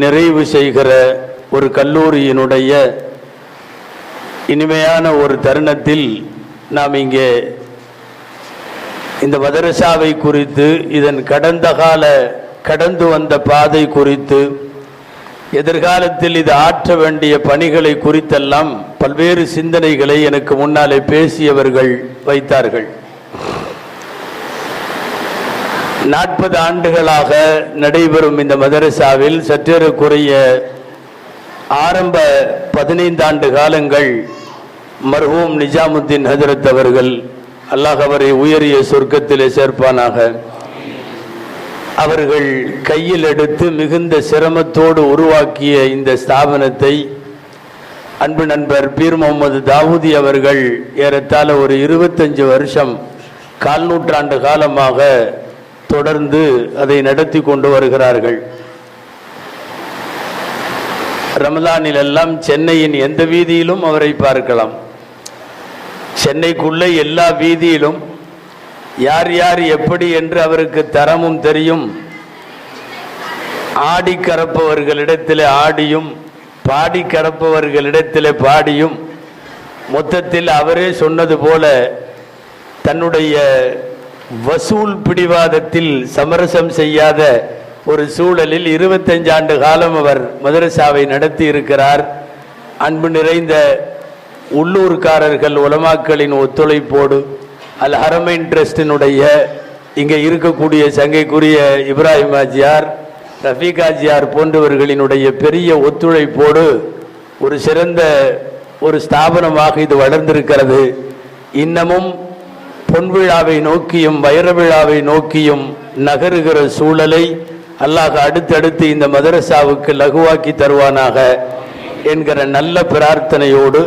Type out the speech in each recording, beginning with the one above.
நிறைவு செய்கிற ஒரு கல்லூரியினுடைய இனிமையான ஒரு தருணத்தில் நாம் இங்கே இந்த மதரசாவை குறித்து இதன் கடந்த கால கடந்து வந்த பாதை குறித்து எதிர்காலத்தில் இது ஆற்ற வேண்டிய பணிகளை குறித்தெல்லாம் பல்வேறு சிந்தனைகளை எனக்கு முன்னாலே பேசியவர்கள் வைத்தார்கள். நாற்பது ஆண்டுகளாக நடைபெறும் இந்த மதரசாவில் சற்றேறக்குறைய ஆரம்ப பதினைந்து ஆண்டு காலங்கள் மர்ஹூம் நிஜாமுத்தீன் ஹஜரத் அவர்கள் அல்லாஹ் அவரை உயரிய சொர்க்கத்திலே சேர்ப்பானாக. அவர்கள் கையில் எடுத்து மிகுந்த சிரமத்தோடு உருவாக்கிய இந்த ஸ்தாபனத்தை அன்பு நண்பர் பீர் முகமது தாவூதி அவர்கள் ஏறத்தாழ ஒரு இருபத்தஞ்சு வருஷம் கால்நூற்றாண்டு காலமாக தொடர்ந்து அதை நடத்தி கொண்டு வருகிறார்கள். ரமலானில் எல்லாம் சென்னையின் எந்த வீதியிலும் அவரை பார்க்கலாம். சென்னைக்குள்ளே எல்லா வீதியிலும் யார் யார் எப்படி என்று அவருக்கு தரமும் தெரியும். ஆடி கறப்பவர்களிடத்தில் ஆடியும் பாடி கறப்பவர்களிடத்தில் பாடியும். மொத்தத்தில் அவரே சொன்னது போல தன்னுடைய வசூல் பிடிவாதத்தில் சமரசம் செய்யாத ஒரு சூழலில் இருபத்தஞ்சு ஆண்டு காலம் அவர் மதரசாவை நடத்தி இருக்கிறார் அன்பு நிறைந்த உள்ளூர்காரர்கள் உலமாக்களின் ஒத்துழைப்போடு அல் ஹரமைன் ட்ரஸ்டினுடைய இங்கே இருக்கக்கூடிய சங்கைக்குரிய இப்ராஹிம் ஆஜியார் ரஃபீக் ஆஜியார் போன்றவர்களினுடைய பெரிய ஒத்துழைப்போடு ஒரு சிறந்த ஒரு ஸ்தாபனமாக இது வளர்ந்திருக்கிறது. இன்னமும் பொன் விழாவை நோக்கியும் வைர விழாவை நோக்கியும் நகருகிற சூழலை அல்லாஹ் அடுத்தடுத்து இந்த மதரசாவுக்கு லகுவாக்கி தருவானாக என்கிற நல்ல பிரார்த்தனையோடு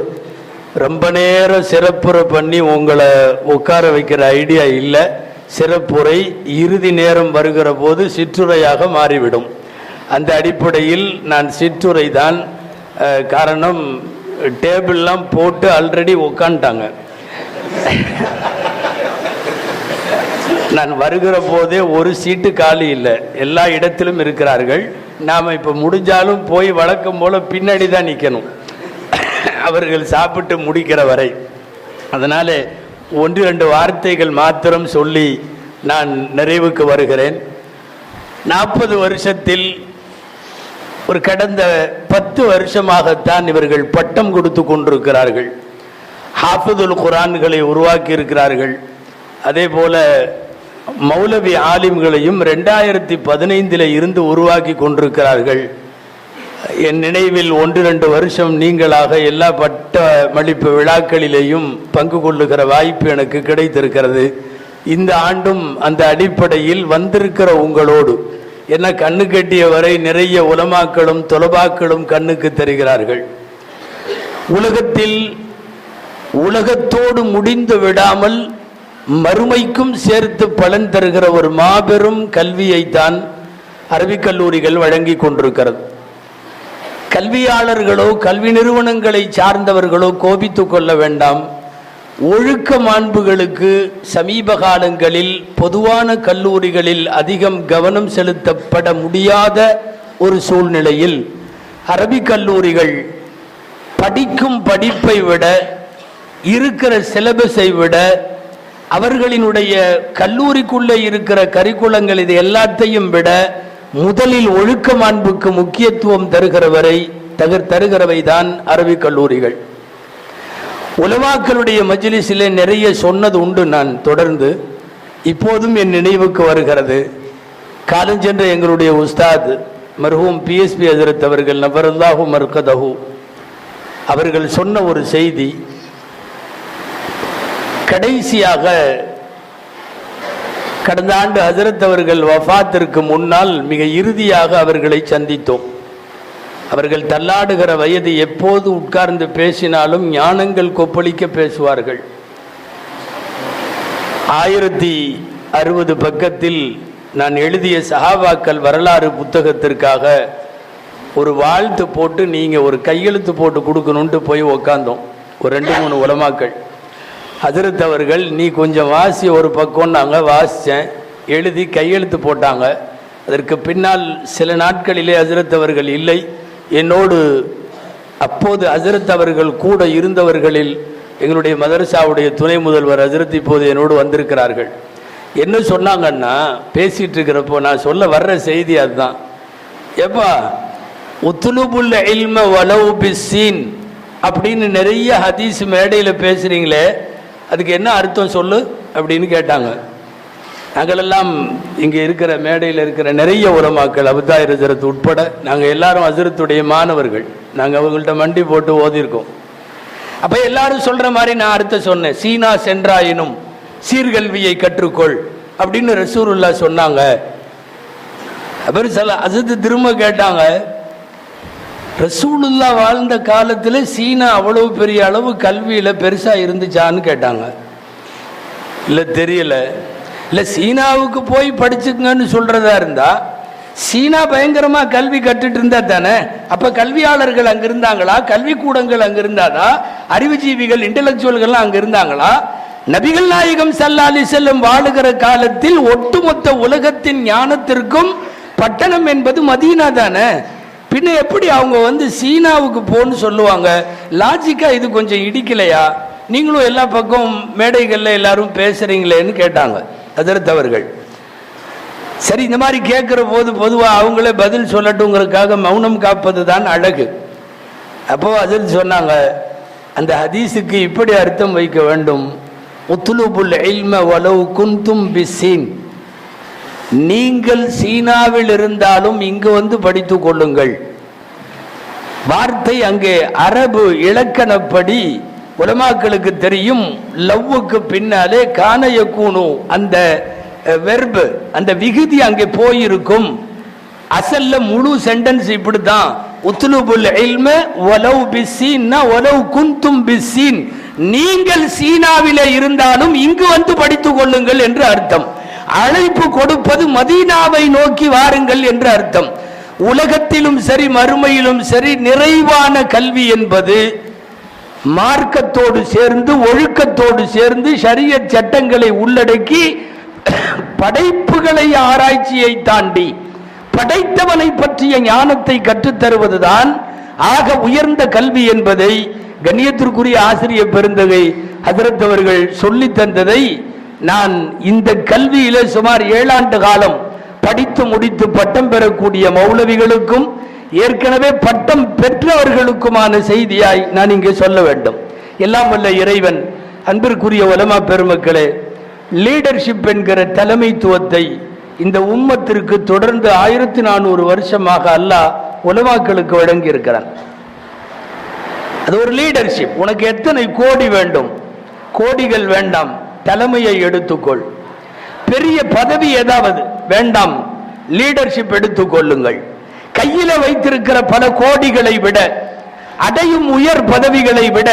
ரொம்ப நேரம் சிறப்புரை பண்ணி உங்களை உட்கார வைக்கிற ஐடியா இல்லை. சிறப்புரை இறுதி நேரம் வருகிற போது சிற்றுரையாக மாறிவிடும். அந்த அடிப்படையில் நான் சிற்றுரை தான் காரணம் டேபிள்லாம் போட்டு ஆல்ரெடி உட்காந்துட்டாங்க நான் வருகிற போதே ஒரு சீட்டு காலி இல்லை. எல்லா இடத்திலும் இருக்கிறார்கள். நாம் இப்போ முடிஞ்சாலும் போய் வழக்கம் போல் பின்னாடி தான் நிற்கணும் அவர்கள் சாப்பிட்டு முடிக்கிற வரை. அதனால் ஒன்று ரெண்டு வார்த்தைகள் மாத்திரம் சொல்லி நான் நிறைவுக்கு வருகிறேன். நாற்பது வருஷத்தில் ஒரு கடந்த பத்து வருஷமாகத்தான் இவர்கள் பட்டம் கொடுத்து கொண்டிருக்கிறார்கள். ஹாஃபதுல் குரான்களை உருவாக்கி இருக்கிறார்கள் அதே போல மௌலவி ஆலிம்களையும் ரெண்டாயிரத்தி பதினைந்தில் இருந்து உருவாக்கி கொண்டிருக்கிறார்கள். என் நினைவில் ஒன்று ரெண்டு வருஷம் நீங்களாக எல்லா பட்ட மளிப்பு விழாக்களிலேயும் பங்கு கொள்ளுகிற வாய்ப்பு எனக்கு கிடைத்திருக்கிறது. இந்த ஆண்டும் அந்த அடிப்படையில் வந்திருக்கிற உங்களோடு என்ன கண்ணு கட்டிய வரை நிறைய உலமாக்களும் தொலபாக்களும் கண்ணுக்கு தெரிகிறார்கள். உலகத்தில் உலகத்தோடு முடிந்து விடாமல் மறுமைக்கும் சேர்த்து பலன் தருகிற ஒரு மாபெரும் கல்வியைத்தான் அரபிக் கல்லூரிகள் வழங்கி கொண்டிருக்கிறது. கல்வியாளர்களோ கல்வி நிறுவனங்களை சார்ந்தவர்களோ கோபித்து கொள்ள வேண்டாம். ஒழுக்க மாண்புகளுக்கு சமீப காலங்களில் பொதுவான கல்லூரிகளில் அதிகம் கவனம் செலுத்தப்பட முடியாத ஒரு சூழ்நிலையில் அரபிக் கல்லூரிகள் படிக்கும் படிப்பை விட இருக்கிற சிலபஸை விட அவர்களினுடைய கல்லூரிக்குள்ளே இருக்கிற கரிக்குலங்கள் இது எல்லாத்தையும் விட முதலில் ஒழுக்க மாண்புக்கு முக்கியத்துவம் தருகிறவரை தகர் தருகிறவை தான் அரபிக் கல்லூரிகள். உலமாக்களுடைய மஜ்லிஸிலே நிறைய சொன்னது உண்டு நான் தொடர்ந்து. இப்போதும் என் நினைவுக்கு வருகிறது. காலஞ்சென்ற எங்களுடைய உஸ்தாத் மருகும் பிஎஸ்பி அதிரத் அவர்கள் நபரல்லாஹு மர்கதஹு அவர்கள் சொன்ன ஒரு செய்தி கடைசியாக கடந்த ஆண்டு ஹசரத் அவர்கள் வஃபாத்திற்கு முன்னால் மிக இறுதியாக அவர்களை சந்தித்தோம். அவர்கள் தள்ளாடுகிற வயது எப்போது உட்கார்ந்து பேசினாலும் ஞானங்கள் கொப்பளிக்க பேசுவார்கள். ஆயிரத்தி அறுபது பக்கத்தில் நான் எழுதிய சஹாபாக்கள் வரலாறு புத்தகத்திற்காக ஒரு வாழ்த்து போட்டு நீங்கள் ஒரு கையெழுத்து போட்டு கொடுக்கணுன்ட்டு போய் உக்காந்தோம். ஒரு ரெண்டு மூணு உலமாக்கள். ஹஜரத் அவர்கள் நீ கொஞ்சம் வாசி ஒரு பக்கம்னாங்க வாசித்தேன் எழுதி கையெழுத்து போட்டாங்க. அதற்கு பின்னால் சில நாட்களிலே ஹசரத் அவர்கள் இல்லை என்னோடு அப்போது ஹசரத் அவர்கள் கூட இருந்தவர்களில் எங்களுடைய மதரசாவுடைய துணை முதல்வர் ஹசரத் இப்போது என்னோடு வந்திருக்கிறார்கள். என்ன சொன்னாங்கன்னா பேசிகிட்டு இருக்கிறப்போ நான் சொல்ல வர்ற செய்தி அதுதான். ஏப்பா உத்துலுபுல் இல்ம வலவு பிஸ்ஸீன் அப்படின்னு நிறைய ஹதீஸ் மேடையில் பேசுகிறீங்களே அதுக்கு என்ன அர்த்தம் சொல்லு அப்படின்னு கேட்டாங்க. நாங்களெல்லாம் இங்கே இருக்கிற மேடையில் இருக்கிற நிறைய உலமாக்கள் அபுதாய் ஹசரத் உட்பட நாங்கள் எல்லாரும் ஹசரத்துடைய மாணவர்கள். நாங்கள் அவங்கள்ட்ட மண்டி போட்டு ஓதியிருக்கோம். அப்போ எல்லாரும் சொல்கிற மாதிரி நான் அர்த்தம் சொன்னேன். சீனா சென்றாயினும் சீர்கல்வியை கற்றுக்கொள் அப்படின்னு ரசூருல்லா சொன்னாங்க. அப்புறம் சில அசத்து திரும்ப கேட்டாங்க. ரசூலுல்லா வாழ்ந்த காலத்தில் சீனா அவ்வளவு பெரிய அளவு கல்வியில் பெருசாக இருந்துச்சான்னு கேட்டாங்க. இல்லை தெரியல. இல்லை சீனாவுக்கு போய் படிச்சுக்கங்கன்னு சொல்கிறதா இருந்தா சீனா பயங்கரமாக கல்வி கற்றுட்டு இருந்தா தானே? அப்போ கல்வியாளர்கள் அங்கே இருந்தாங்களா? கல்விக்கூடங்கள் அங்கே இருந்தாதா? அறிவுஜீவிகள் இன்டலெக்சுவல்கள்லாம் அங்கே இருந்தாங்களா? நபிகள் நாயகம் சல்லாலி செல்லும் வாழுகிற காலத்தில் ஒட்டுமொத்த உலகத்தின் ஞானத்திற்கும் பட்டணம் என்பது மதீனா தானே? பின்ன எப்படி அவங்க வந்து சீனாவுக்கு போன்னு சொல்லுவாங்க? லாஜிக்கா இது கொஞ்சம் இடிக்கலையா? நீங்களும் எல்லா பக்கம் மேடைகளில் எல்லாரும் பேசுறீங்களேன்னு கேட்டாங்க. அதிர்த்தவர்கள் சரி இந்த மாதிரி கேட்குற போது பொதுவாக அவங்களே பதில் சொல்லட்டுங்கிறதுக்காக மௌனம் காப்பது தான் அழகு. அப்போ அதில் சொன்னாங்க அந்த ஹதீஸுக்கு இப்படி அர்த்தம் வைக்க வேண்டும். உத்துலுபுல் இல்ம வலவு குந்தும் பிசீன். நீங்கள் சீனாவில் இருந்தாலும் இங்கு வந்து படித்துக் கொள்ளுங்கள். வார்த்தை அங்கே அரபு இலக்கணப்படி உலமாக்களுக்கு தெரியும். லவ்வுக்கு பின்னாலே கானயக்கூனு அந்த வெர்பு அந்த விகுதி அங்கே போயிருக்கும். அசல்ல முழு சென்டென்ஸ் இப்படிதான் உத்லுபுல் இல்ம ஒலவு பிஸ்ஸீன்னா ஒலவு குந்தும் பிஸ்ஸீன். நீங்கள் சீனாவிலே இருந்தாலும் இங்கு வந்து படித்துக் கொள்ளுங்கள் என்று அர்த்தம். அழைப்பு கொடுப்பது மதீனாவை நோக்கி வாருங்கள் என்று அர்த்தம். உலகத்திலும் சரி மறுமையிலும் சரி நிறைவான கல்வி என்பது மார்க்கத்தோடு சேர்ந்து ஒழுக்கத்தோடு சேர்ந்து சரிய சட்டங்களை உள்ளடக்கி படைப்புகளை ஆராய்ச்சியை தாண்டி படைத்தவனை பற்றிய ஞானத்தை கற்றுத்தருவதுதான் ஆக உயர்ந்த கல்வி என்பதை கண்ணியத்திற்குரிய ஆசிரியர் பெருந்தகை அதிரத்தவர்கள் சொல்லி தந்ததை நான் இந்த கல்வியில சுமார் ஏழாண்டு காலம் படித்து முடித்து பட்டம் பெறக்கூடிய மௌலவிகளுக்கும் ஏற்கனவே பட்டம் பெற்றவர்களுக்குமான செய்தியாய் நான் இங்கே சொல்ல வேண்டும். எல்லாம் வல்ல இறைவன் அன்பிற்குரிய உலமா பெருமக்களே லீடர்ஷிப் என்கிற தலைமைத்துவத்தை இந்த உம்மத்திற்கு தொடர்ந்து ஆயிரத்தி நானூறு வருஷமாக அல்லாஹ் உலமாக்களுக்கு வழங்கி இருக்கிறான் அது ஒரு லீடர்ஷிப் உனக்கு எத்தனை கோடி வேண்டும்? கோடிகள் வேண்டாம். தலைமையை எடுத்துக்கொள். பெரிய பதவி ஏதாவது வேண்டாம் லீடர்ஷிப் எடுத்துக்கொள்ளுங்கள். கையில வைத்திருக்கிற பல கோடிகளை விட அடையும் உயர் பதவிகளை விட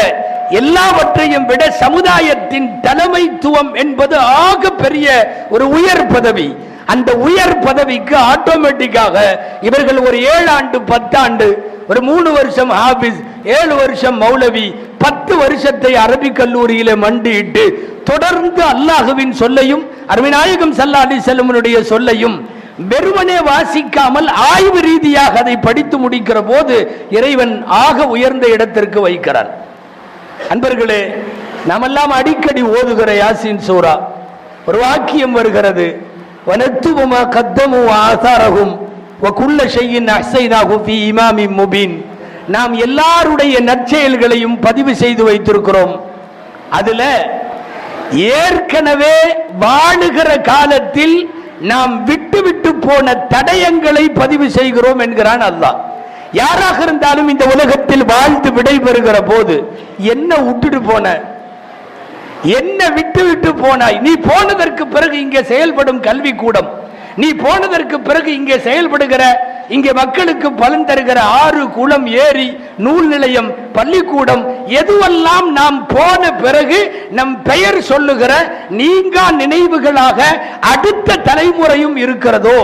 எல்லாவற்றையும் விட சமுதாயத்தின் தலைமைத்துவம் என்பது ஆக பெரிய ஒரு உயர் பதவி. அந்த உயர் பதவிக்கு ஆட்டோமேட்டிக்காக இவர்கள் ஒரு ஏழு ஆண்டு பத்தாண்டு ஒரு மூணு வருஷம் ஆபீஸ் ஏழு வருஷம் மௌலவி பத்து வருஷத்தை அரபிக் கல்லூரியிலே மண்டியிட்டு தொடர்ந்து அல்லாஹுவின் சொல்லையும் அருமைநாயகம் சல்லாடி செல்லுமனுடைய செல்லமனுடைய சொல்லையும் வெறுமனே வாசிக்காமல் ஆய்வு ரீதியாக அதை படித்து முடிக்கிற போது இறைவன் ஆக உயர்ந்த இடத்திற்கு வைக்கிறார். அன்பர்களே நாமெல்லாம் அடிக்கடி ஓதுகிற யாசின் சூரா ஒரு வாக்கியம் வருகிறது. வனத்துவமா கத்தமு ஆசாரகும் வகுல்ல செய்யின் அசைதாகும் இமாமி முபீன். நாம் எல்லாருடைய நற்செயல்களையும் பதிவு செய்து வைத்திருக்கிறோம். அதுல ஏற்கனவே வாழுகிற காலத்தில் நாம் விட்டு விட்டு போன தடயங்களை பதிவு செய்கிறோம் என்கிறான் அல்லாஹ். யாராக இருந்தாலும் இந்த உலகத்தில் வாழ்ந்து விடைபெறுகிற போது என்ன விட்டுட்டு போன? என்ன விட்டு விட்டு போனாய்? நீ போனதற்கு பிறகு இங்கே செயல்படும் கல்வி கூடம் நீ போனதற்கு பிறகு இங்கே செயல்படுகிற இங்கே மக்களுக்கு பலன் தருகிற ஆறு குளம் ஏரி நூல் நிலையம் பள்ளிக்கூடம் எதுவெல்லாம் நாம் போன பிறகு நம் பெயர் சொல்லுகிற நீங்கா நினைவுகளாக அடுத்த தலைமுறையும் இருக்கிறதோ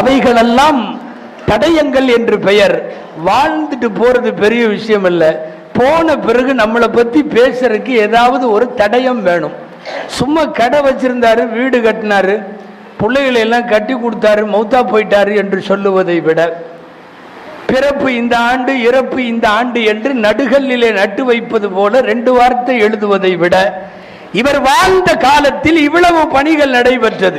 அவைகளெல்லாம் தடயங்கள் என்று பெயர். வாழ்ந்துட்டு போறது பெரிய விஷயம் இல்லை போன பிறகு நம்மளை பத்தி பேசுறதுக்கு ஏதாவது ஒரு தடயம் வேணும். சும்மா கடை வச்சிருந்தாரு வீடு கட்டினாரு. பிள்ளைகளை எல்லாம் கட்டி கொடுத்தாரு மௌத்தா போயிட்டாரு என்று சொல்லுவதை விட பிறப்பு இந்த ஆண்டு இறப்பு இந்த ஆண்டு என்று நடுகல்லிலே நட்டு வைப்பது போல ரெண்டு வார்த்தை எழுதுவதை விட இவர் வாழ்ந்த காலத்தில் இவ்வளவு பணிகள் நடைபெற்றது.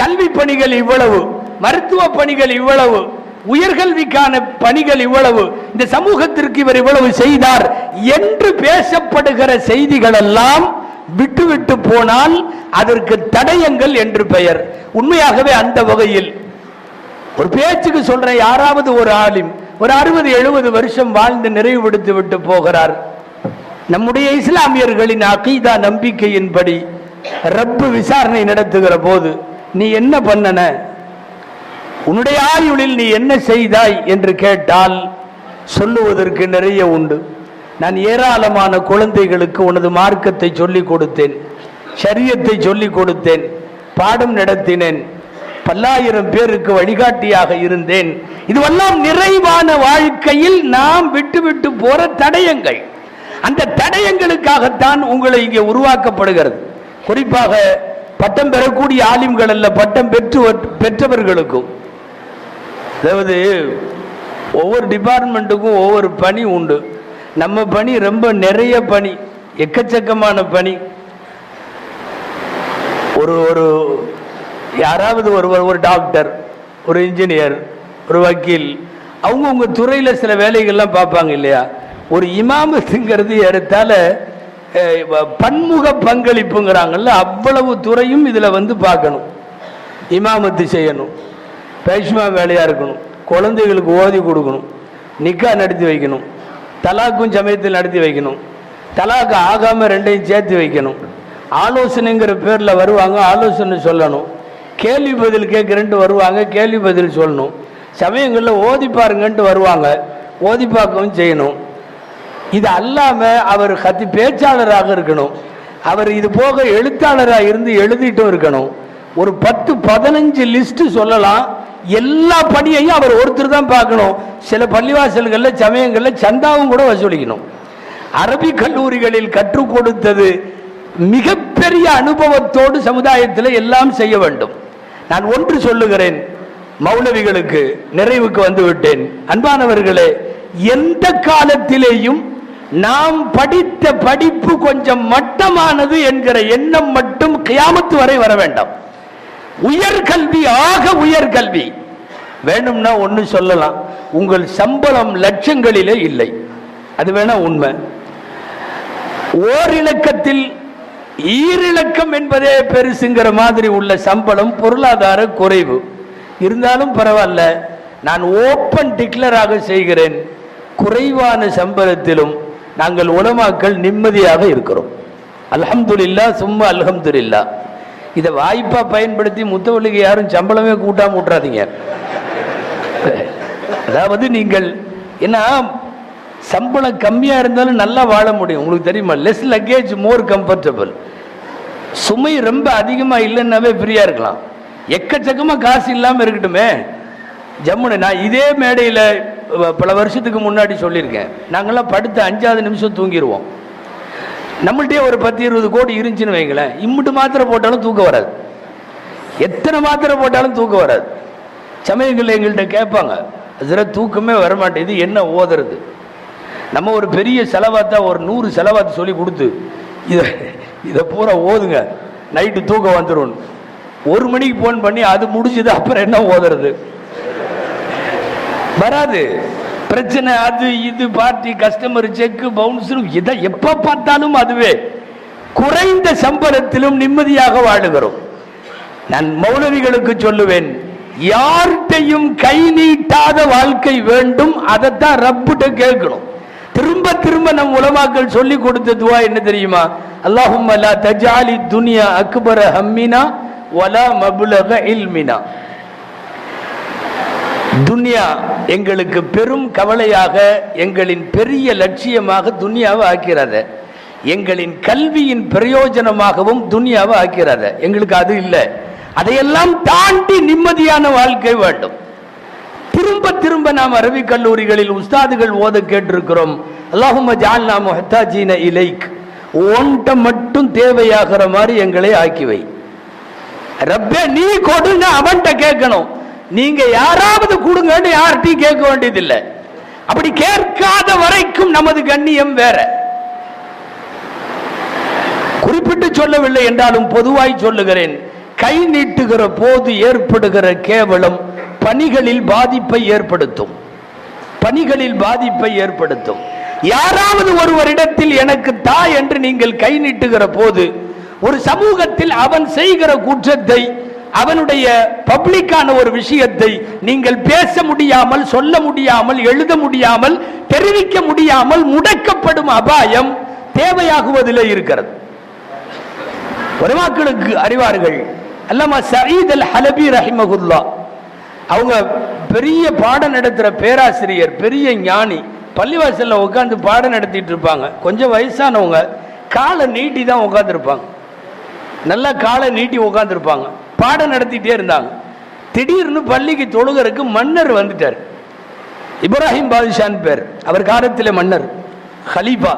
கல்வி பணிகள் இவ்வளவு மருத்துவ பணிகள் இவ்வளவு உயர்கல்விக்கான பணிகள் இவ்வளவு இந்த சமூகத்திற்கு இவர் இவ்வளவு செய்தார் என்று பேசப்படுகிற செய்திகள் எல்லாம் விட்டு விட்டு போனால் அதற்கு தடயங்கள் என்று பெயர். உண்மையாகவே அந்த வகையில் ஒரு பேச்சுக்கு சொல்றேன் யாராவது ஒரு ஆலிம் ஒரு அறுபது எழுபது வருஷம் வாழ்ந்து நிறைவுபடுத்தி விட்டு போகிறார். நம்முடைய இஸ்லாமியர்களின் அகீதா நம்பிக்கையின்படி ரப்பு விசாரணை நடத்துகிற போது நீ என்ன பண்ணன? உன்னுடைய ஆயுளில் நீ என்ன செய்தாய் என்று கேட்டால் சொல்லுவதற்கு நிறைய உண்டு. நான் ஏராளமான குழந்தைகளுக்கு உனது மார்க்கத்தை சொல்லிக் கொடுத்தேன் ஷரியத்தை சொல்லிக் கொடுத்தேன். பாடம் நடத்தினேன். பல்லாயிரம் பேருக்கு வழிகாட்டியாக இருந்தேன். இதுவெல்லாம் நிறைவான வாழ்க்கையில் நாம் விட்டு விட்டு போற தடயங்கள். அந்த தடயங்களுக்காகத்தான் உங்களை இங்கே உருவாக்கப்படுகிறது. குறிப்பாக பட்டம் பெறக்கூடிய ஆலிம்கள் அல்ல பட்டம் பெற்று பெற்றவர்களுக்கும். அதாவது ஒவ்வொரு டிபார்ட்மெண்ட்டுக்கும் ஒவ்வொரு பணி உண்டு. நம்ம பணி ரொம்ப நிறைய பணி எக்கச்சக்கமான பணி. ஒரு ஒரு யாராவது ஒருவர் ஒரு டாக்டர் ஒரு இன்ஜினியர் ஒரு வக்கீல் அவங்கவுங்க துறையில் சில வேலைகள்லாம் பார்ப்பாங்க இல்லையா? ஒரு இமாமத்துங்கிறது எடுத்தால பன்முக பங்களிப்புங்கிறாங்கல்ல அவ்வளவு துறையும் இதில் வந்து பார்க்கணும். இமாமத்து செய்யணும். பேஷ்மா வேலையாக இருக்கணும். குழந்தைகளுக்கு ஓதி கொடுக்கணும். நிக்கா நடத்தி வைக்கணும். தலாக்கும் சமயத்தில் நடத்தி வைக்கணும். தலாக்கு ஆகாமல் ரெண்டையும் சேர்த்து வைக்கணும். ஆலோசனைங்கிற பேரில் வருவாங்க ஆலோசனை சொல்லணும். கேள்வி பதில் கேட்குறேன்ட்டு வருவாங்க கேள்வி பதில் சொல்லணும். சமயங்களில் ஓதி பாருங்கன்ட்டு வருவாங்க ஓதி பார்க்கவும் செய்யணும். இது அல்லாமல் அவர் கத்தி பேச்சாளராக இருக்கணும். அவர் இது போக எழுத்தாளராக இருந்து எழுதிட்டும் இருக்கணும். ஒரு பத்து பதினஞ்சு லிஸ்ட்டு சொல்லலாம். எல்லா பணியையும் அவர் ஒருத்தர் தான் பார்க்கணும். சில பள்ளிவாசல்களில் சமயங்களில் சந்தாவும் கூட வசூலிக்கணும். அரபிக் கல்லூரிகளில் கற்றுக் கொடுத்தது மிகப்பெரிய அனுபவத்தோடு சமுதாயத்தில் எல்லாம் செய்ய வேண்டும். நான் ஒன்று சொல்லுகிறேன் மௌலவிகளுக்கு நிறைவுக்கு வந்து விட்டேன் அன்பானவர்களே எந்த காலத்திலேயும் நாம் படித்த படிப்பு கொஞ்சம் மட்டமானது என்கிற எண்ணம் மட்டும் கியாமத்து வரை வர வேண்டாம். உயர்கல்வி ஆக உயர்கல்வி. வேணும்னா ஒன்று சொல்லலாம் உங்கள் சம்பளம் லட்சங்களிலே இல்லை. அது வேணா உண்மை. ஓரிலக்கத்தில் ஈரிலக்கம் என்பதே பெருசுங்கிற மாதிரி உள்ள சம்பளம் பொருளாதார குறைவு. இருந்தாலும் பரவாயில்ல நான் ஓப்பன் டிக்ளராக செய்கிறேன். குறைவான சம்பளத்திலும் நாங்கள் உலமாக்கள் நிம்மதியாக இருக்கிறோம். அல்ஹம்துலில்லா சும்மா அல்ஹம்துலில்லா. இதை வாய்ப்பாக பயன்படுத்தி முத்தவள்ளிக்கு யாரும் சம்பளமே கூட்டாம விட்றாதீங்க அதாவது நீங்கள் ஏன்னா சம்பளம் கம்மியா இருந்தாலும் நல்லா வாழ முடியும். உங்களுக்கு தெரியுமா? லெஸ் லக்கேஜ் மோர் கம்ஃபர்டபுள் சுமை ரொம்ப அதிகமா இல்லைன்னாவே ஃப்ரீயா இருக்கலாம். எக்கச்சக்கமா காசு இல்லாம இருக்கட்டுமே. ஜம்முன்னு நான் இதே மேடையில பல வருஷத்துக்கு முன்னாடி சொல்லியிருக்கேன். நாங்கெல்லாம் படுத்த அஞ்சாவது நிமிஷம் தூங்கிடுவோம் நம்மள்ட்டே ஒரு பத்து இருபது கோடி இருந்துச்சுன்னு வைங்களேன். இம்முட்டு மாத்திரை போட்டாலும் தூக்கம் வராது. எத்தனை மாத்திரை போட்டாலும் தூக்கம் வராது. சமயங்களில் எங்கள்கிட்ட கேட்பாங்க. அதில் தூக்கமே வரமாட்டேது என்ன ஓதுறது? நம்ம ஒரு பெரிய செலவாத்தா ஒரு நூறு செலவாத்து சொல்லி கொடுத்து இதை இதை பூரா ஓதுங்க. நைட்டு தூக்கம் வந்துடும் ஒரு மணிக்கு ஃபோன் பண்ணி அது முடிஞ்சது அப்புறம் என்ன ஓதுறது? வராது. பிரச்சனை அது இது பார்ட்டி கஸ்டமர் செக் பவுன்ஸ் இதை எப்ப பார்த்தாலும் அதுவே. குறைந்த சம்பளத்திலும் நிம்மதியாக வாழுகிறோம். நான் மௌலவிகளுக்கு சொல்லுவேன் யார்கிட்டையும் கை நீட்டாத வாழ்க்கை வேண்டும் அதைத்தான் ரப்புட்ட கேட்கணும். திரும்ப திரும்ப நம் உலமாக்கள் சொல்லி கொடுத்த துவா என்ன தெரியுமா? அல்லாஹும் தஜாலி துனியா அக்பர ஹம்மினா வலா மபுலக இல்மினா. துன்யா எங்களுக்கு பெரும் கவலையாக எங்களின் பெரிய லட்சியமாக துன்யாவை ஆக்கிறாத. எங்களின் கல்வியின் பிரயோஜனமாகவும் துன்யாவை ஆக்கிறாத. எங்களுக்கு அது இல்லை. அதையெல்லாம் தாண்டி நிம்மதியான வாழ்க்கை வேண்டும். திரும்ப திரும்ப நாம் அரபிக் கல்லூரிகளில் உஸ்தாதுகள் ஓத கேட்டிருக்கிறோம். அல்லாஹும்ம ஜால்னா முஹத்தாஜீன இலைக். ஒன்ட்ட மட்டும் தேவையாகிற மாதிரி எங்களை ஆக்கி வை. ரப்பே நீ கொடுங்க அவன்கிட்ட கேட்கணும். நீங்க யாராவது கொடுங்கன்னு யார்கிட்டயும் கேட்க வேண்டியதில்லை. அப்படி கேட்காத வரைக்கும் நமது கண்ணியம் வேற. குறிப்பிட்டு சொல்லவில்லை என்றாலும் பொதுவாய் சொல்லுகிறேன். கை நீட்டுகிற போது ஏற்படுகிற கேவலம் பணிகளில் பாதிப்பை ஏற்படுத்தும். பணிகளில் பாதிப்பை ஏற்படுத்தும். யாராவது ஒருவரிடத்தில் எனக்கு தா என்று நீங்கள் கை நீட்டுகிற போது ஒரு சமூகத்தில் அவன் செய்கிற குற்றத்தை அவனுடைய பப்ளிக்கான ஒரு விஷயத்தை நீங்கள் பேச முடியாமல் சொல்ல முடியாமல் எழுத முடியாமல் தெரிவிக்க முடியாமல் முடக்கப்படும் அபாயம் தேவையாகுவதிலே இருக்கிறது. உலமாக்களுக்கு அறிவார்கள் அல்லாமா சயீத் அல் ஹலபி ரஹிமகுல்லா அவங்க பெரிய பாடம் நடத்துகிற பேராசிரியர் பெரிய ஞானி. பள்ளிவாசலில் உட்காந்து பாடம் நடத்திட்டு இருப்பாங்க. கொஞ்சம் வயசானவங்க காலை நீட்டி தான் உட்காந்துருப்பாங்க நல்லா காலை நீட்டி உட்காந்துருப்பாங்க பாடம் நடத்திட்டே இருந்தாங்க. திடீர்னு பள்ளிக்கு தொழுகிறதுக்கு மன்னர் வந்துட்டார். இப்ராஹிம் பாதுஷான் பேர். அவர் காலத்தில் மன்னர் ஹலீஃபா.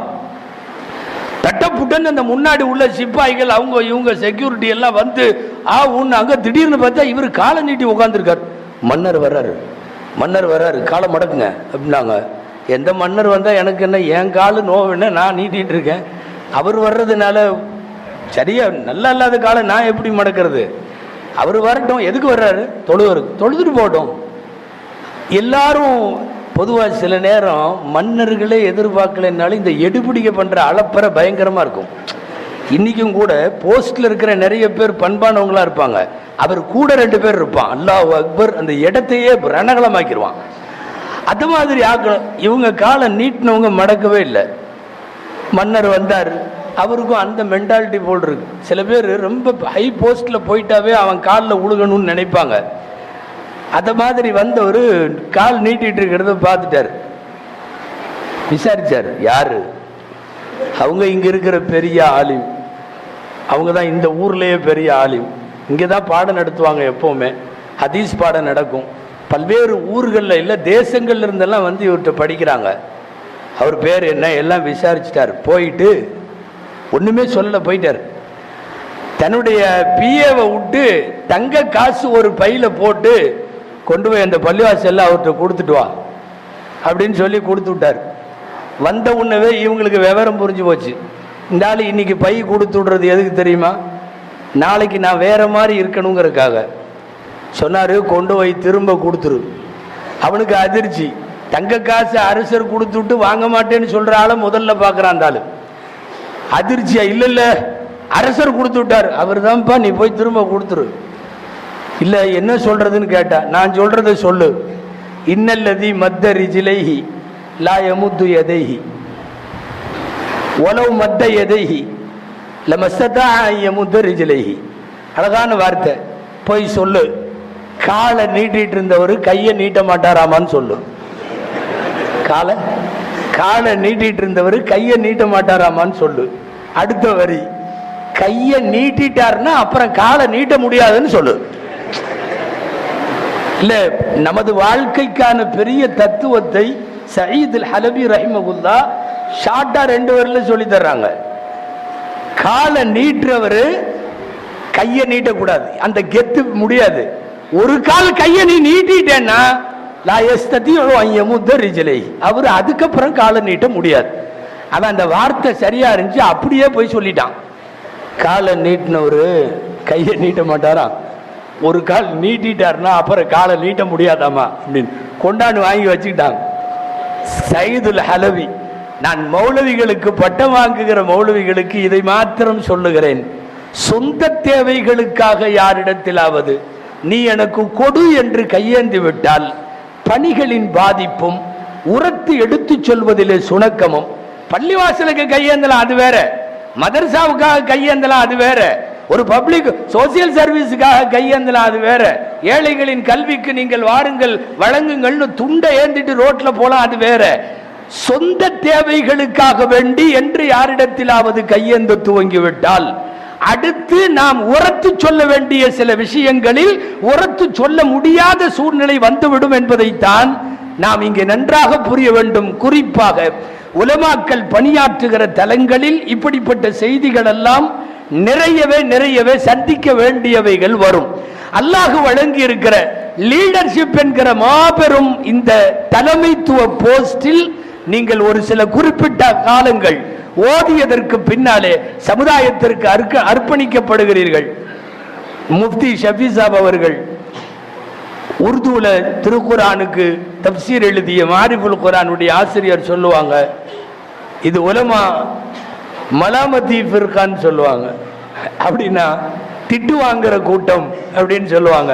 தட்டப்புட்டன் அந்த முன்னாடி உள்ள சிப்பாய்கள் அவங்க இவங்க செக்யூரிட்டி எல்லாம் வந்து ஆ உன்னாங்க திடீர்னு பார்த்தா இவர் காலை நீட்டி உட்காந்துருக்கார் மன்னர் வர்றாரு. மன்னர் வர்றாரு. காலை மடக்குங்க அப்படின்னாங்க. எந்த மன்னர் வந்தால் எனக்கு என்ன என் காலு நோவுன்னு நான் நீட்டிகிட்டு இருக்கேன். அவர் வர்றதுனால சரியா நல்லா இல்லாத காலை நான் எப்படி மடக்கிறது? அவர் வரட்டும். எதுக்கு வர்றாரு? தொழுவருக்கு தொழுதுட்டு போகட்டும். எல்லாரும் பொதுவாக சில நேரம் மன்னர்களே எதிர்பார்க்கலைன்னாலும் இந்த எடுபிடிக்க பண்ணுற அளப்பற பயங்கரமாக இருக்கும். இன்னைக்கும் கூட போஸ்ட்ல இருக்கிற நிறைய பேர் பண்பானவங்களா இருப்பாங்க. அவர் கூட ரெண்டு பேர் இருப்பான். அல்லாஹ் அக்பர் அந்த இடத்தையே ரணகலமாக்கிடுவான் அது மாதிரி ஆக்கணும். இவங்க காலை நீட்டினவங்க மடக்கவே இல்லை. மன்னர் வந்தார். அவருக்கும் அந்த மென்டாலிட்டி போல் இருக்கு. சில பேர் ரொம்ப ஹை போஸ்ட்ல போயிட்டாவே அவன் காலில் உழுகணும்னு நினைப்பாங்க. அத மாதிரி வந்தவர் கால் நீட்டிட்டு இருக்கிறத பார்த்துட்டார். விசாரிச்சார். யாரு? அவங்க இங்க இருக்கிற பெரிய ஆலிம் அவங்க தான் இந்த ஊர்லேயே பெரிய ஆலிம். இங்கே தான் பாடம் நடத்துவாங்க எப்போவுமே. ஹதீஸ் பாடம் நடக்கும். பல்வேறு ஊர்களில் இல்லை தேசங்கள்ல இருந்தெல்லாம் வந்து இவர்கிட்ட படிக்கிறாங்க. அவர் பேர் என்ன எல்லாம் விசாரிச்சிட்டார். போயிட்டு ஒன்றுமே சொல்லலை போயிட்டார். தன்னுடைய பிஏவை விட்டு தங்க காசு ஒரு பையில போட்டு கொண்டு போய் அந்த பள்ளிவாசல்ல அவர்கிட்ட கொடுத்துட்டு வா அப்படின்னு சொல்லி கொடுத்து விட்டார். வந்த உடனே இவங்களுக்கு விவரம் புரிஞ்சு போச்சு. இந்த ஆள் இன்னைக்கு பை கொடுத்து விடுறது எதுக்கு தெரியுமா? நாளைக்கு நான் வேற மாதிரி இருக்கணுங்கிறதுக்காக. சொன்னார் கொண்டு போய் திரும்ப கொடுத்துரு. அவனுக்கு அதிர்ச்சி. தங்க காசு அரசர் கொடுத்து விட்டு வாங்க மாட்டேன்னு சொல்ற ஆளை முதல்ல பார்க்குறான் அந்த அதிர்ச்சியா? இல்ல இல்ல அரசர் கொடுத்து விட்டார். அவர் தான்ப்பா நீ போய் திரும்ப கொடுத்துரு. இல்ல என்ன சொல்றதுன்னு கேட்டா? நான் சொல்றதை சொல்லு. இன்னல்லதி மத்த ரிஜிலைஹி லா யமுத்து எதைஹி உலவு மத்த எதைஹி? லமஸ்ததா யமுத்து ரிஜிலைஹி. அழகான வார்த்தை. போய் சொல்லு. காலை நீட்டிட்டு இருந்தவர் கையை நீட்ட மாட்டாராமான்னு சொல்லு. காலை? காலை நீட்டிட்டு இருந்தவர் கையை நீட்ட மாட்டாராமான்னு சொல்லு. அடுத்த வரி. கையை நீட்டிட்டாருன்னா அப்புறம் காலை நீட்ட முடியாதுன்னு சொல்லு. இல்ல நமது வாழ்க்கைக்கான பெரிய தத்துவத்தை சயீதுல் ஹலபி ரஹிமகுல்லா ஷார்ட்டா ரெண்டு பேர்ல சொல்லி தர்றாங்க. காலை நீட்டுறவரு கையை நீட்டக்கூடாது. அந்த கெத்து முடியாது. ஒரு கால் கையை நீ நீட்டிட்டேன்னா லா அவர் அதுக்கப்புறம் காலை நீட்ட முடியாது. அவன் அந்த வார்த்தை சரியா இருந்துச்சு அப்படியே போய் சொல்லிட்டான். காலை நீட்டினவரு கையை நீட்ட மாட்டாரா? ஒரு கால் நீட்டிட்டாருன்னா அப்புறம் காலை நீட்ட முடியாதாமா? அப்படின்னு கொண்டாந்து வாங்கி வச்சுக்கிட்டாங்க. சயீதுல் ஹலவி. நான் மௌலவிகளுக்கு பட்டம் வாங்குகிற மௌலவிகளுக்கு இதை மாத்திரம் சொல்லுகிறேன். சொந்த தேவைகளுக்காக யாரிடத்திலாவது நீ எனக்கு கொடு என்று கையேந்து விட்டால் பணிகளின் பாதிப்பும் உரத்து எடுத்துச் சொல்வதிலே சுணக்கமும். பள்ளிவாசலுக்கு கையேந்தலாம் அது வேற. மதரசாவுக்காக கையேந்தலாம் அது வேற. ஒரு பப்ளிக் சோசியல் சர்வீஸுக்காக கையேந்தலாம் அது வேற. ஏழைகளின் கல்விக்கு நீங்கள் வாருங்கள் வழங்குங்கள்னு துண்டை ஏந்திட்டு ரோட்ல போலாம் அது வேற. சொந்த தேவைகளுக்காக வேண்டி என்று யாரிடத்திலாவது கையேந்த துவங்கிவிட்டால் அடுத்து நாம் உரத்து சொல்ல வேண்டிய சில விஷயங்களில் உரத்து சொல்ல முடியாத சூழ்நிலை வந்துவிடும் என்பதைத்தான் நாம் இங்கே நன்றாக புரிய வேண்டும். குறிப்பாக உலமாக்கல் பணியாற்றுகிற தலங்களில் இப்படிப்பட்ட செய்திகள் எல்லாம் நிறையவே நிறையவே சந்திக்க வேண்டியவைகள் வரும். அல்லாஹ் வழங்கி இருக்கிற லீடர்ஷிப் என்கிற மாபெரும் இந்த தலைமைத்துவ போஸ்டில் நீங்கள் ஒரு சில குறிப்பிட்ட காலங்கள் ஓதியதற்கு பின்னாலே சமுதாயத்திற்கு அர்க்க அர்ப்பணிக்கப்படுகிறீர்கள். முஃப்தி ஷபி சாப் அவர்கள் உருதுல திருக்குரானுக்கு தப்சீர் எழுதிய மாரிபுல் குரானுடைய ஆசிரியர் சொல்லுவாங்க. இது உலமா மலாமதி ஃபிர்கான்னு சொல்லுவாங்க. அப்படின்னா திட்டு வாங்குற கூட்டம் அப்படின்னு சொல்லுவாங்க.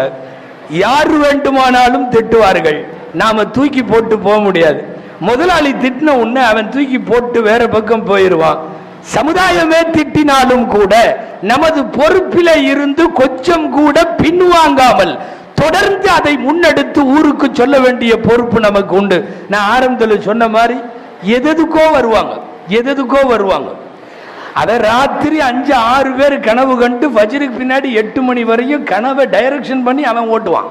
யார் வேண்டுமானாலும் திட்டுவார்கள். நாம தூக்கி போட்டு போக முடியாது. முதலாளி திட்டின உடனே அவன் தூக்கி போட்டு வேற பக்கம் போயிடுவான். சமுதாயமே திட்டினாலும் கூட நமது பொறுப்பில இருந்து கொஞ்சம் கூட பின்வாங்காமல் தொடர்ந்து அதை முன்னெடுத்து ஊருக்கு சொல்ல வேண்டிய பொறுப்பு நமக்கு உண்டு. நான் ஆரம்பத்தில் சொன்ன மாதிரி எதுக்கோ வருவாங்க எதுக்கோ வருவாங்க. அத ராத்திரி அஞ்சு ஆறு பேர் கனவு கண்டு ஃபஜ்ருக்கு பின்னாடி எட்டு மணி வரையும் கனவை டைரக்ஷன் பண்ணி அவன் ஓட்டுவான்.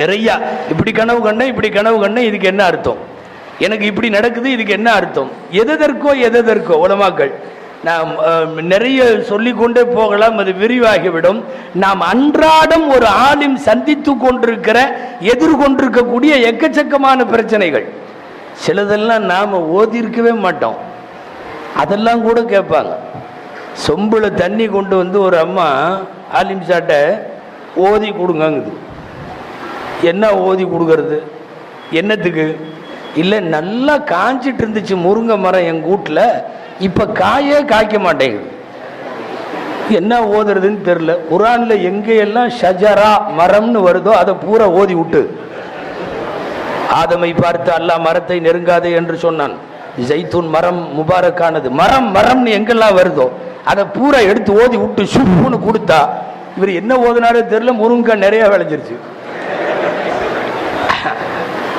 நிறைய இப்படி கனவு கண்டேன் இப்படி கனவு கண்டேன் இதுக்கு என்ன அர்த்தம்? எனக்கு இப்படி நடக்குது இதுக்கு என்ன அர்த்தம்? எதற்கோ எதற்கோ உலமாக்கள் நாம் நிறைய நிறைய சொல்லிக்கொண்டே போகலாம் அது விரிவாகிவிடும். நாம் அன்றாடம் ஒரு ஆளும் சந்தித்து கொண்டிருக்கிற எதிர்கொண்டிருக்கக்கூடிய எக்கச்சக்கமான பிரச்சனைகள். சிலதெல்லாம் நாம் ஓதிருக்கவே மாட்டோம். அதெல்லாம் கூட கேட்பாங்க. சொம்பில் தண்ணி கொண்டு வந்து ஒரு அம்மா ஆலிம் சாட்டை ஓதி கொடுங்கங்குது. என்ன ஓதி கொடுக்கறது? என்னத்துக்கு? இல்லை நல்லா காஞ்சிட்டு இருந்துச்சு முருங்கை மரம் எங்கள் வீட்டில். இப்போ காயே காய்க்க மாட்டேங்குது. என்ன ஓதுறதுன்னு தெரில குரானில் எங்கேயெல்லாம் ஷஜரா மரம்னு வருதோ அதை பூரா ஓதி விட்டு. ஆதமை பார்த்து அல்லாஹ் மரத்தை நெருங்காதே என்று சொன்னான். ஜெய்தூன் மரம் முபாரக்கானது. மரம் மரம்னு எங்கெல்லாம் வருதோ அதை பூரா எடுத்து ஓதி விட்டு சுப்புன்னு கொடுத்தா இவர் என்ன ஓதுனாரோ தெரில முருங்கை நிறையா விளைஞ்சிருச்சு.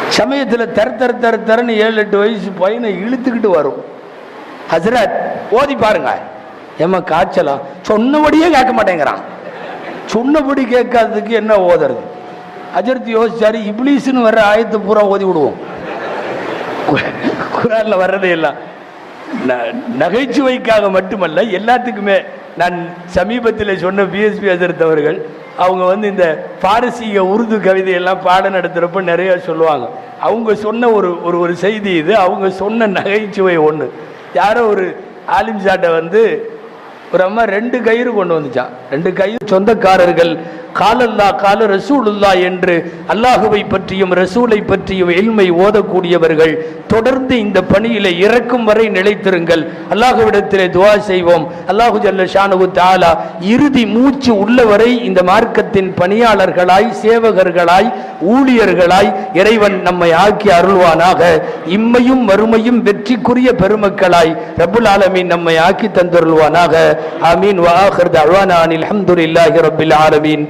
சமயத்தில் தர தர தர தரன்னு ஏழு எட்டு வயசு பையனை இழுத்துக்கிட்டு வரும். ஹசரத் ஓதி பாருங்க. ஏம்மா காய்ச்சலாம் சொன்னபடியே கேட்க மாட்டேங்கிறான். சொன்னபடி கேட்காததுக்கு என்ன ஓதுறது? அஜர்த்தி யோசிச்சாரு இப்ளீஸ்னு வர்ற ஆயத்தை பூரா ஓதி விடுவோம். குரான்ல வர்றதே எல்லாம் ந- நகைச்சுவைக்காக மட்டுமல்ல எல்லாத்துக்குமே. நான் சமீபத்தில் சொன்ன பிஎஸ்பி அஜர்த் அவர்கள் அவங்க வந்து இந்த பாரசீக உருது கவிதையெல்லாம் பாடம் நடத்துகிறப்ப நிறைய சொல்லுவாங்க. அவங்க சொன்ன ஒரு ஒரு ஒரு செய்தி இது. அவங்க சொன்ன நகைச்சுவை ஒன்று யாரோ ஒரு ஆலிம் சாட்டை வந்து ஒரு அம்மா ரெண்டு கயிறு கொண்டு வந்துச்சான் ரெண்டு கயிறு சொந்தக்காரர்கள் காலல்லா கால ரசூலுல்லா என்று அல்லாஹுவை பற்றியும் ரசூலை பற்றியும் எல்மை ஓதக்கூடியவர்கள் தொடர்ந்து இந்த பணியில இறக்கும் வரை நிலைத்திருங்கள். அல்லாஹுவிடத்திலே துவா செய்வோம். அல்லாஹு ஜல்ல ஷானு தாலா இறுதி மூச்சு உள்ளவரை இந்த மார்க்கத்தின் பணியாளர்களாய் சேவகர்களாய் ஊழியர்களாய் இறைவன் நம்மை ஆக்கி அருள்வானாக. இம்மையும் மறுமையும் வெற்றிக்குரிய பெருமக்களாய் ரபுல் ஆலமீன் நம்மை ஆக்கி தந்தருள்வானாக. ஆமீன். வாஹர் தவானா அனில் ரபில் ஆலமீன்.